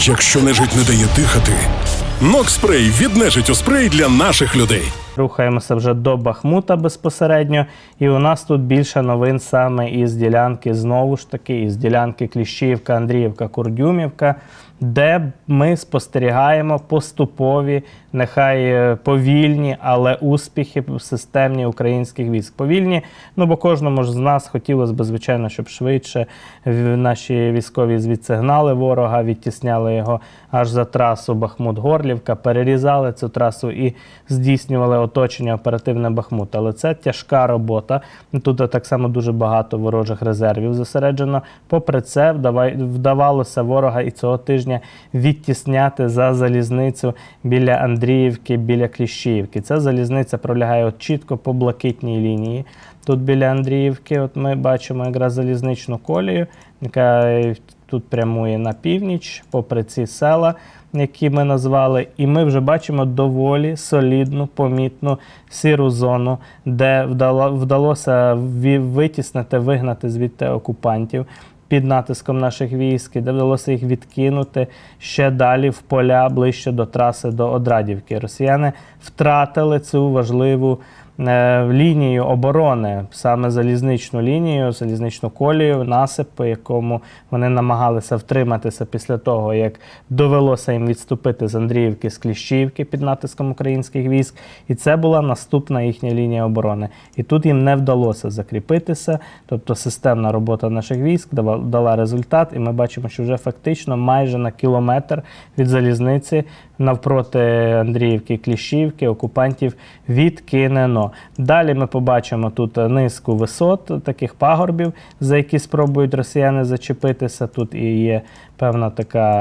Якщо нежить не дає дихати, Нокспрей від у спрей для наших людей. Рухаємося вже до Бахмута безпосередньо, і у нас тут більше новин саме із ділянки, знову ж таки, із ділянки Кліщіївка, Андріївка, Курдюмівка, де ми спостерігаємо поступові, нехай е, повільні, але успіхи системні українських військ. Повільні, ну бо кожному ж з нас хотілося б, звичайно, щоб швидше наші військові звідси гнали ворога, відтісняли його аж за трасу Бахмут-Горлівка, перерізали цю трасу і здійснювали оточення оперативне Бахмут. Але це тяжка робота. Тут так само дуже багато ворожих резервів зосереджено. Попри це, вдавалося ворога і цього тижня відтісняти за залізницю біля Андріївки, біля Кліщіївки. Ця залізниця пролягає от чітко по блакитній лінії. Тут біля Андріївки, от ми бачимо якраз залізничну колію, яка тут прямує на північ, попри ці села, які ми назвали. І ми вже бачимо доволі солідну, помітну сіру зону, де вдало, вдалося витіснити, вигнати звідти окупантів. Під натиском наших військ, де вдалося їх відкинути ще далі в поля ближче до траси до Одрадівки. Росіяни втратили цю важливу лінію оборони, саме залізничну лінію, залізничну колію, насип, по якому вони намагалися втриматися після того, як довелося їм відступити з Андріївки, з Кліщівки під натиском українських військ. І це була наступна їхня лінія оборони. І тут їм не вдалося закріпитися, тобто системна робота наших військ дала результат, і ми бачимо, що вже фактично майже на кілометр від залізниці навпроти Андріївки Кліщівки окупантів відкинено. Далі ми побачимо тут низку висот, таких пагорбів, за які спробують росіяни зачепитися. Тут і є певна така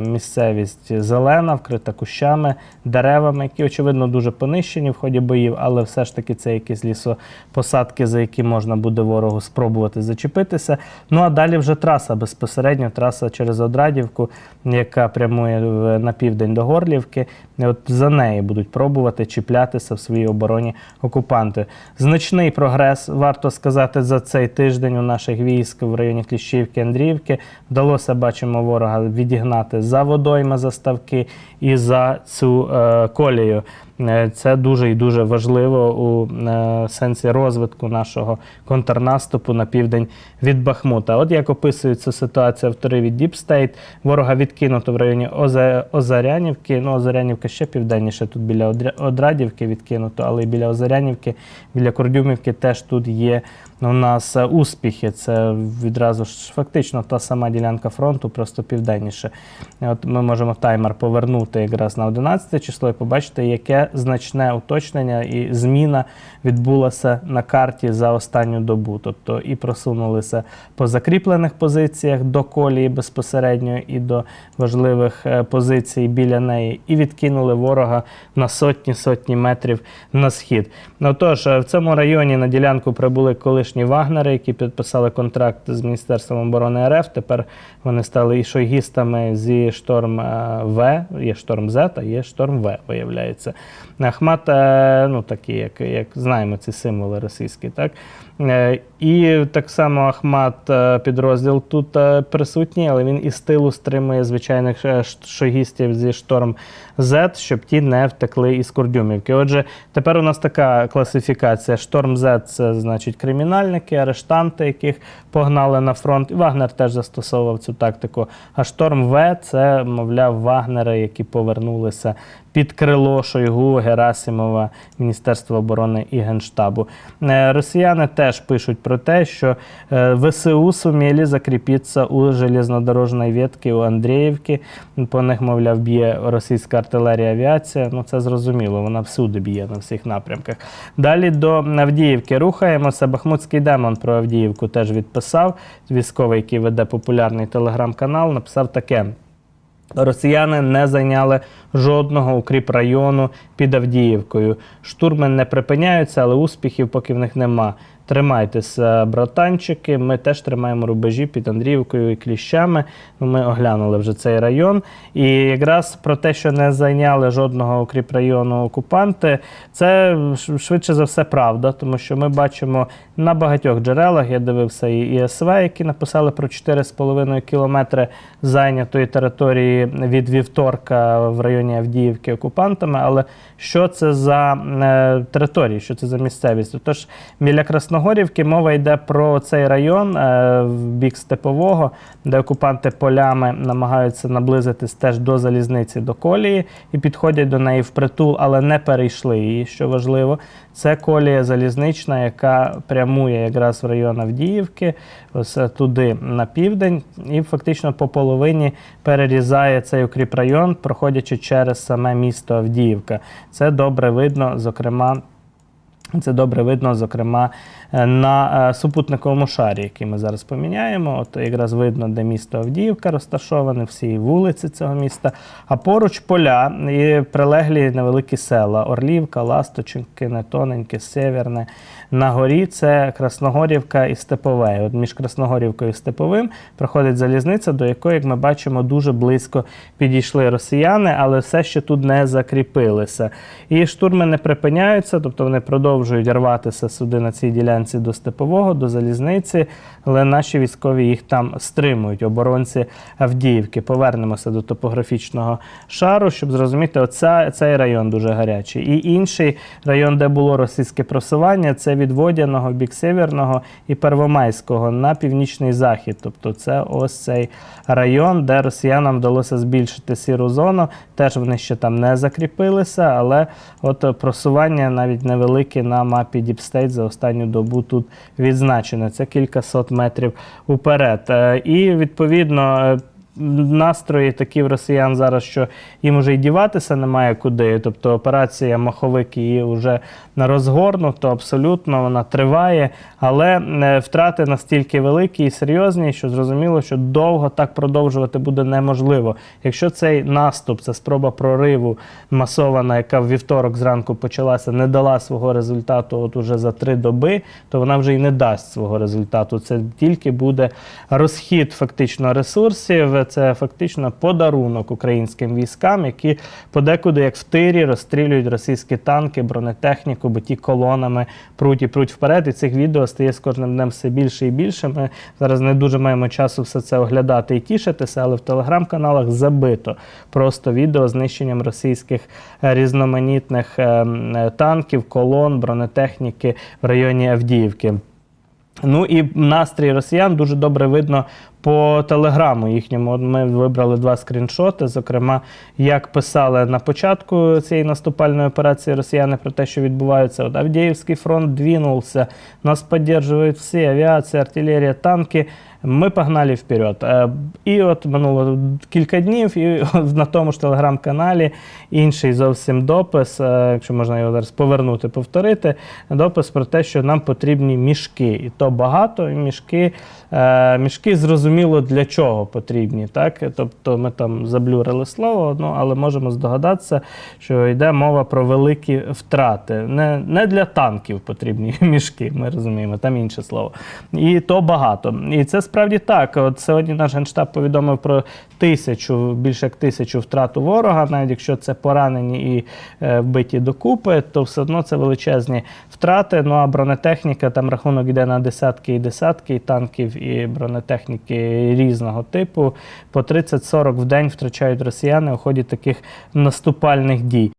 е, місцевість зелена, вкрита кущами, деревами, які, очевидно, дуже понищені в ході боїв, але все ж таки це якісь лісопосадки, за які можна буде ворогу спробувати зачепитися. Ну а далі вже траса безпосередньо, траса через Одрадівку, яка прямує на південь до Горлівки. І от за неї будуть пробувати чіплятися в своїй обороні окупанти. Значний прогрес, варто сказати, за цей тиждень у наших військ в районі Кліщівки, Андріївки вдалося, бачимо, ворога відігнати за водойми заставки і за цю е, колію. Е, Це дуже і дуже важливо у е, сенсі розвитку нашого контрнаступу на південь від Бахмута. От як ситуацію автори від Deep State, ворога відкинуто в районі Озарянівки. Ну, Озарянівка ще південніше, тут біля Одрадівки відкинуто, але і біля Озарянівки, біля Кордюмівки теж тут є у нас успіхи. Це відразу ж фактично та сама ділянка фронту, просто південніше. От ми можемо таймер повернути якраз на 11 число і побачити, яке значне уточнення і зміна відбулася на карті за останню добу. Тобто і просунулися по закріплених позиціях до колії безпосередньо і до важливих е, позицій біля неї, і відкинули ворога на сотні сотні метрів на схід. Ну тож е, в цьому районі на ділянку прибули колишні вагнери, які підписали контракт з Міністерством оборони РФ. Тепер вони стали і шойгістами зі шторм е, В, є шторм З, а є шторм В, виявляється. Ахмат, е, ну такі, як, як знаємо, ці символи російські, так? Е, І так само Ахмат е, підрозділ тут е, присутній, але він із тилу стримує звичайних ш- шойгістів зі шторм Z, щоб ті не втекли із Курдюмівки. Отже, тепер у нас така класифікація. Шторм Z – це значить кримінальники, арештанти, яких погнали на фронт. Вагнер теж застосовував цю тактику. А шторм В це, мовляв, вагнери, які повернулися під крило Шойгу, Герасимова, Міністерства оборони і Генштабу. Росіяни теж пишуть про те, що е, ВСУ суміли закріпитися у железнодорожній ветці у Андріївки. По них, мовляв, б'є російська артилерія авіація. Ну це зрозуміло, вона всюди б'є на всіх напрямках. Далі до Авдіївки рухаємося. Бахмутський демон про Авдіївку теж відписав. Військовий, який веде популярний телеграм-канал, написав таке. Росіяни не зайняли жодного укріп району під Авдіївкою. Штурми не припиняються, але успіхів поки в них нема. Тримайтеся, братанчики. Ми теж тримаємо рубежі під Андріївкою і Кліщами. Ну, Ми оглянули вже цей район. І якраз про те, що не зайняли жодного укріпрайону окупанти, це швидше за все правда, тому що ми бачимо на багатьох джерелах. Я дивився і ІСВ, які написали про 4,5 кілометри зайнятої території від вівторка в районі Авдіївки окупантами. Але що це за е, території, що це за місцевість? Тож біля Красногорівки мова йде про цей район е, в бік Степового, де окупанти полями намагаються наблизитись теж до залізниці, до колії і підходять до неї впритул, але не перейшли її, що важливо. Це колія залізнична, яка прямує якраз в район Авдіївки, ось е, туди на південь, і фактично по половині перерізає цей укріпрайон, проходячи через саме місто Авдіївка. Це добре видно, зокрема. Це добре видно, зокрема, е, на е, супутниковому шарі, який ми зараз поміняємо. От якраз видно, де місто Авдіївка розташоване, всі вулиці цього міста. А поруч поля і прилеглі невеликі села: Орлівка, Ласточинки, Нетоненьке, Северне. На горі це Красногорівка і Степове. От між Красногорівкою і Степовим проходить залізниця, до якої, як ми бачимо, дуже близько підійшли росіяни, але все ще тут не закріпилися. І штурми не припиняються, тобто вони продовжують рватися сюди на цій ділянці до Степового, до залізниці, але наші військові їх там стримують, оборонці Авдіївки. Повернемося до топографічного шару, щоб зрозуміти, оця, цей район дуже гарячий. І інший район, де було російське просування, це від Водяного, бік Северного і Первомайського на північний захід. Тобто це ось цей район, де росіянам вдалося збільшити сіру зону. Теж вони ще там не закріпилися, але от просування навіть невелике на мапі State за останню добу тут відзначено. Це кілька сот метрів уперед. Е, І відповідно. Настрої такі в росіян зараз, що їм вже й діватися немає куди. Тобто операція Маховик її вже розгорнуто, абсолютно вона триває, але е, втрати настільки великі і серйозні, що зрозуміло, що довго так продовжувати буде неможливо. Якщо цей наступ, це спроба прориву масована, яка в вівторок зранку почалася, не дала свого результату, от уже за три доби, то вона вже й не дасть свого результату. Це тільки буде розхід фактично ресурсів. Це фактично подарунок українським військам, які подекуди, як в тирі, розстрілюють російські танки, бронетехніку, бо ті колонами пруть і пруть вперед. І цих відео стає з кожним днем все більше і більше. Ми зараз не дуже маємо часу все це оглядати і тішитися, але в телеграм-каналах забито просто відео знищенням російських е, різноманітних е, м, е, танків, колон, бронетехніки в районі Авдіївки. Ну і настрій росіян дуже добре видно по телеграму їхньому. Ми вибрали два скріншоти. Зокрема, як писали на початку цієї наступальної операції росіяни про те, що відбувається. От Авдіївський фронт двинулся, нас підтримують всі авіація, артилерія, танки. Ми погнали вперед. Е, І от минуло кілька днів, і на тому ж телеграм-каналі інший зовсім допис, е, якщо можна його зараз повернути, повторити, допис про те, що нам потрібні мішки. І то багато, і мішки, е, мішки зрозуміло для чого потрібні. Так? Тобто ми там заблюрили слово, ну, але можемо здогадатися, що йде мова про великі втрати. Не, не для танків потрібні мішки, ми розуміємо, там інше слово. І то багато. І це справді так. От сьогодні наш генштаб повідомив про тисячу, більше як тисячу втрату ворога, навіть якщо це поранені і е, вбиті докупи, то все одно це величезні втрати. Ну а бронетехніка, там рахунок йде на десятки і десятки і танків і бронетехніки різного типу. По 30-40 в день втрачають росіяни у ході таких наступальних дій.